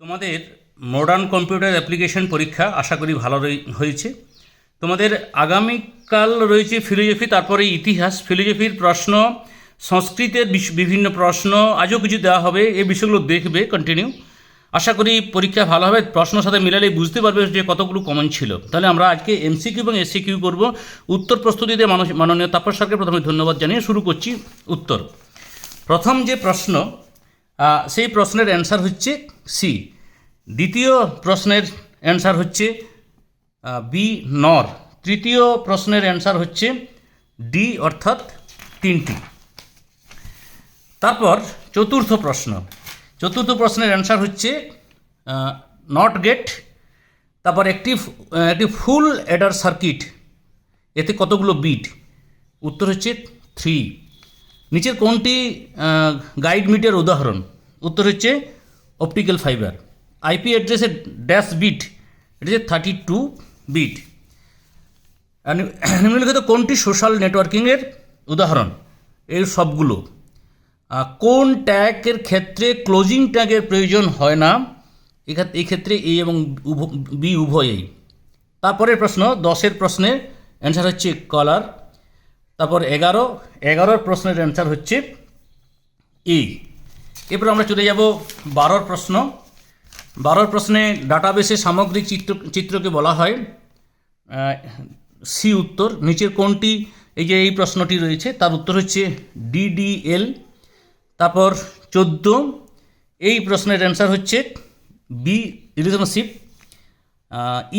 তোমাদের modern computer application পরীক্ষা আশা করি ভালো হয়েছে। তোমাদের আগামীকাল রয়েছে ফিলোজফি তারপরে ইতিহাস ফিলোজফির প্রশ্ন, সংস্কৃতের বিভিন্ন প্রশ্ন, আজও কিছু দেওয়া হবে, এই বিষয়গুলো দেখবে কন্টিনিউ আশা করি পরীক্ষা ভালো হবে, প্রশ্নের সাথে মিলালে বুঝতে পারবে যে কতগুলো কমন ছিল। তাহলে আমরা আজকে এমসিকিউ এবং এসসিকিউ করব, উত্তর প্রস্তুতিতে মাননীয় তাপস স্যারকে প্রথমে ধন্যবাদ জানিয়ে শুরু করছি উত্তর। প্রথম যে প্রশ্ন সেই প্রশ্নের অ্যান্সার হচ্ছে সি দ্বিতীয় প্রশ্নের অ্যান্সার হচ্ছে বি নর। তৃতীয় প্রশ্নের অ্যান্সার হচ্ছে ডি অর্থাৎ তিনটি। তারপর চতুর্থ প্রশ্ন। চতুর্থ প্রশ্নের অ্যান্সার হচ্ছে নট গেট তারপর একটি একটি ফুল অ্যাডার সার্কিট এতে কতগুলো বিট উত্তর হচ্ছে থ্রি নিচের কোনটি গাইড মিটের উদাহরণ? উত্তর হচ্ছে অপটিক্যাল ফাইবার আইপি অ্যাড্রেসের ড্যাশ বিট এটা হচ্ছে থার্টি টু বিট নিম্নলিখিত কোনটি সোশ্যাল নেটওয়ার্কিংয়ের উদাহরণ? এর সবগুলো। কোন ট্যাগের ক্ষেত্রে ক্লোজিং ট্যাগের প্রয়োজন হয় না? এই ক্ষেত্রে এ এবং বি উভয়েই। তারপরের প্রশ্ন, দশের প্রশ্নের অ্যান্সার হচ্ছে কলার তারপর এগারো, এগারোর প্রশ্নের অ্যান্সার হচ্ছে ই এরপর আমরা চলে যাব বারোর প্রশ্ন। বারোর প্রশ্নে ডাটাবেসে সামগ্রিক চিত্র, চিত্রকে বলা হয়। সি উত্তর, নিচের কোনটি? এই যে এই প্রশ্নটি রয়েছে, তার উত্তর হচ্ছে ডিডিএল তারপর চোদ্দ, এই প্রশ্নের অ্যান্সার হচ্ছে বি রিলেশনশিপ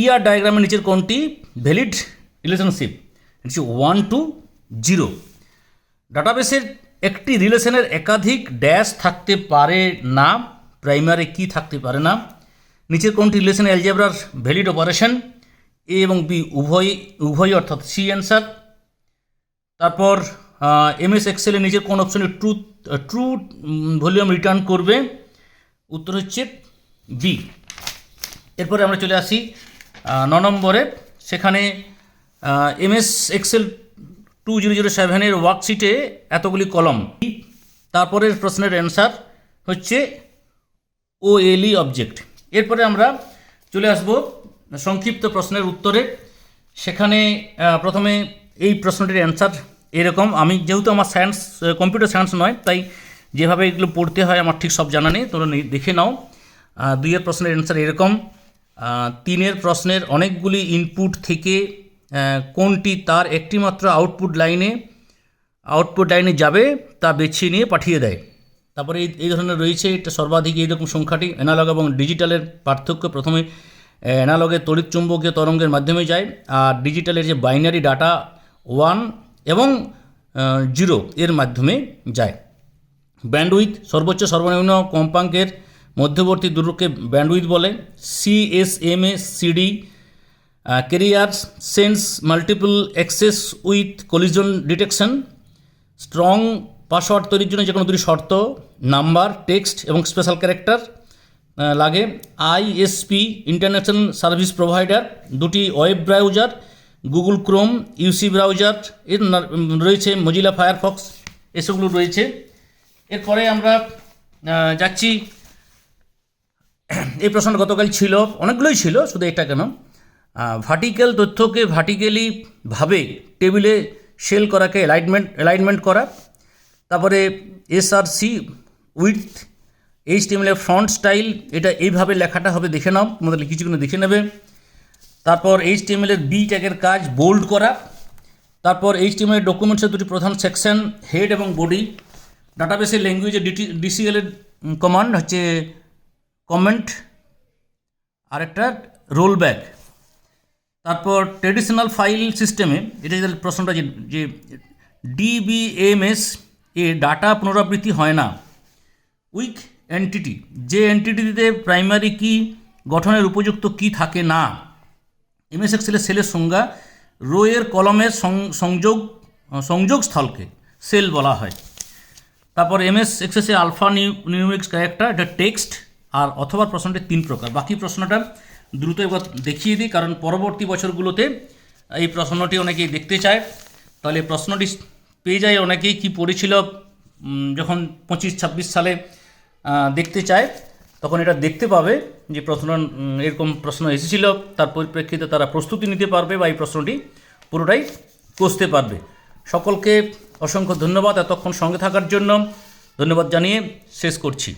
ইআর ডায়াগ্রামের নিচের কোনটি? ভ্যালিড রিলেশনশিপ হচ্ছে ওয়ান টু জিরো। ডাটাবেসের একটি রিলেশনের একাধিক ড্যাশ থাকতে পারে না, প্রাইমারি কি থাকতে পারে না, নিচের কোনটি রিলেশন অ্যালজেব্রার ভ্যালিড অপারেশন, এ এবং বি, উভয় উভয় অর্থাৎ সি অ্যান্সার। তারপর এমএস এক্সেলে নিজের কোন অপশনে ট্রু ট্রু ভলিউম রিটার্ন করবে। উত্তর হচ্ছে বি। এরপরে আমরা চলে আসি ন নম্বরে। সেখানে MS Excel two zero zero সেভেনের ওয়ার্কশিটে এতগুলি কলম তারপরের প্রশ্নের অ্যান্সার হচ্ছে ও এলই অবজেক্ট এরপরে আমরা চলে আসব সংক্ষিপ্ত প্রশ্নের উত্তরে। সেখানে প্রথমে এই প্রশ্নটির অ্যান্সার এরকম। আমি যেহেতু আমার সায়েন্স কম্পিউটার সায়েন্স নয়, তাই যেভাবে এগুলো পড়তে হয় আমার ঠিক সব জানা নেই, তোমরা দেখে নাও। দুইয়ের প্রশ্নের অ্যান্সার এরকম। তিনের প্রশ্নের অনেকগুলি ইনপুট থেকে কোনটি তার একটিমাত্র আউটপুট লাইনে আউটপুট লাইনে যাবে তা বেছে নিয়ে পাঠিয়ে দেয়। তারপরে এই এই ধরনের রয়েছে, এটা সর্বাধিক এইরকম সংখ্যাটি অ্যানালগ এবং ডিজিটালের পার্থক্য। প্রথমে অ্যানালগের তড়িৎ চুম্বকীয় তরঙ্গের মাধ্যমে যায়, আর ডিজিটালের যে বাইনারি ডাটা ওয়ান এবং জিরো এর মাধ্যমে যায়। ব্যান্ডউইথ সর্বোচ্চ সর্বনিম্ন কম্পাঙ্কের মধ্যবর্তী দূরকে ব্যান্ডউইথ বলে CSMA CD carrier sense multiple access with collision detection strong password তৈরির জন্য যে কোনো দুটি শর্ত নাম্বার টেক্সট এবং স্পেশাল ক্যারেক্টার লাগে। আইএসপি ইন্টারন্যাশনাল সার্ভিস প্রোভাইডার দুটি web browser Google Chrome UC browser এর রয়েছে মজিলা ফায়ারফক্স এসবগুলো রয়েছে। এরপরে আমরা যাচ্ছি। এই প্রশ্নটা গতকাল ছিল, অনেকগুলোই ছিল, শুধু এটা কেন? ভার্টিক্যাল তথ্যকে ভার্টিক্যালি ভাবে টেবিলে সেল করাকে অ্যালাইনমেন্ট অ্যালাইনমেন্ট করা। তারপরে এসআরসি উইথ এইচ টিএমএলের ফ্রন্ট স্টাইল এটা এইভাবে লেখাটা হবে, দেখে নাও, তোমাদের কিছুগুলো দেখে নেবে। তারপর এইচ টিএমএলের বি ট্যাগের কাজ বোল্ড করা। তারপর এইচ টিএমএলের ডকুমেন্টসের দুটি প্রধান সেকশন হেড এবং বডি ডাটাবেসের ল্যাঙ্গুয়েজে ডিটি ডিসিএলের কমান্ড হচ্ছে কমেন্ট আরেকটা রোল ব্যাক তারপর ট্রেডিশনাল ফাইল সিস্টেমে এটা যে প্রশ্নটা যে যে ডিবিএমএস এ ডাটা পুনরাবৃত্তি হয় না উইক এন্টিটি যে এন্টিটিতে প্রাইমারি কি, গঠনের উপযুক্ত কি থাকে না এমএস এক্সেলের সেলের সংজ্ঞা রোয়ের কলমের সংযোগ সংযোগ স্থলকে সেল বলা হয়। তারপর এমএস এক্সেসে আলফা নিউ নিউমিক্স ক্যারেক্টার এটা টেক্সট আর অথবা প্রশ্নটি তিন প্রকার। বাকি প্রশ্নটা দ্রুত এবার দেখিয়ে দিই, কারণ পরবর্তী বছরগুলোতে এই প্রশ্নটি অনেকেই দেখতে চায়। তাহলে প্রশ্নটি পেয়ে যায় অনেকেই কি পড়েছিল যখন পঁচিশ ছাব্বিশ সালে দেখতে চায়, তখন এটা দেখতে পাবে যে প্রশ্ন এরকম প্রশ্ন এসেছিল, তার পরিপ্রেক্ষিতে তারা প্রস্তুতি নিতে পারবে বা এই প্রশ্নটি পুরোটাই কষতে পারবে। সকলকে অসংখ্য ধন্যবাদ এতক্ষণ সঙ্গে থাকার জন্য। ধন্যবাদ জানিয়ে শেষ করছি।